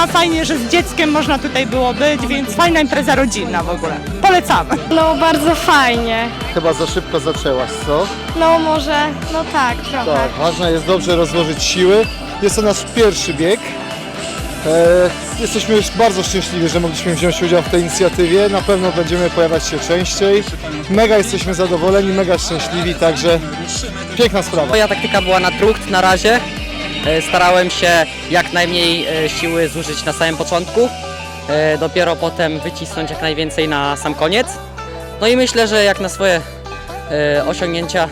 wrażenia, fajnie, że z dzieckiem można tutaj było być, więc fajna impreza rodzinna w ogóle. Polecamy. No bardzo fajnie. Chyba za szybko zaczęłaś, co? No może, no tak, trochę. Tak, ważne jest dobrze rozłożyć siły. Jest to nasz pierwszy bieg. E, jesteśmy już bardzo szczęśliwi, że mogliśmy wziąć udział w tej inicjatywie. Na pewno będziemy pojawiać się częściej. Mega jesteśmy zadowoleni, mega szczęśliwi, także piękna sprawa. Moja taktyka była na trucht na razie. E, Starałem się jak najmniej e, siły zużyć na samym początku. e, Dopiero potem wycisnąć jak najwięcej na sam koniec. No i myślę, że jak na swoje osiągnięcia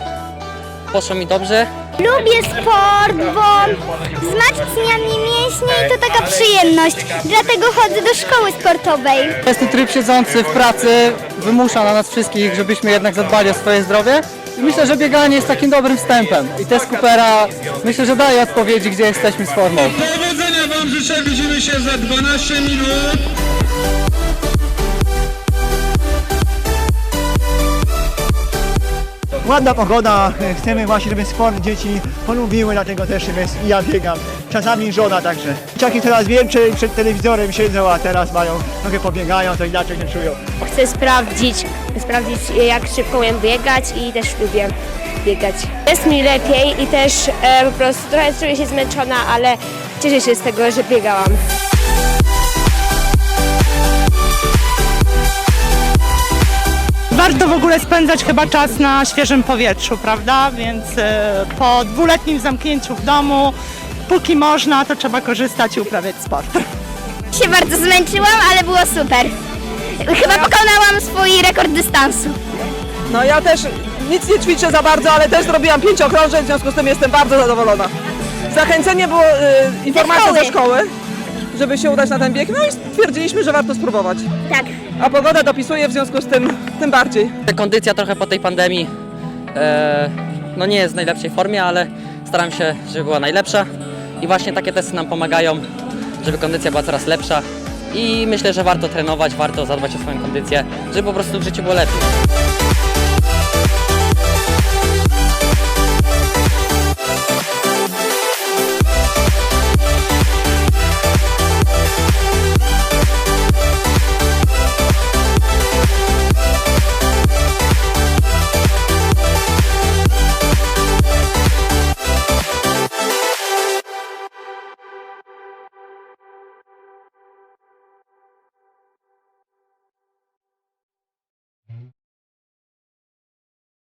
poszło mi dobrze. Lubię sport, bo wzmacnia mi mięśnie i to taka przyjemność. Dlatego chodzę do szkoły sportowej. Jest ten tryb siedzący w pracy wymusza na nas wszystkich, żebyśmy jednak zadbali o swoje zdrowie. I myślę, że bieganie jest takim dobrym wstępem. I test Coopera myślę, że daje odpowiedzi, gdzie jesteśmy z formą. Powodzenia Wam życzę, widzimy się za 12 minut. Ładna pogoda, chcemy właśnie, żeby sport dzieci polubiły, dlatego też jest, i ja biegam. Czasami żona także. Dzieciaki coraz więcej przed telewizorem siedzą, a teraz mają, trochę pobiegają, to inaczej się czują. Chcę sprawdzić, sprawdzić jak szybko umiem biegać i też lubię biegać. Jest mi lepiej i też e, po prostu trochę czuję się zmęczona, ale cieszę się z tego, że biegałam. Warto w ogóle spędzać chyba czas na świeżym powietrzu, prawda? Więc e, po dwuletnim zamknięciu w domu, póki można, to trzeba korzystać i uprawiać sport. Się bardzo zmęczyłam, ale było super. Chyba pokonałam swój rekord dystansu. No ja też nic nie ćwiczę za bardzo, ale też zrobiłam pięć okrążeń, w związku z tym jestem bardzo zadowolona. Zachęcenie było y, informacja Ze szkoły, żeby się udać na ten bieg, no i stwierdziliśmy, że warto spróbować. Tak. A pogoda dopisuje, w związku z tym tym bardziej. Kondycja trochę po tej pandemii e, no nie jest w najlepszej formie, ale staram się, żeby była najlepsza. I właśnie takie testy nam pomagają, żeby kondycja była coraz lepsza. I myślę, że warto trenować, warto zadbać o swoją kondycję, żeby po prostu w życiu było lepiej.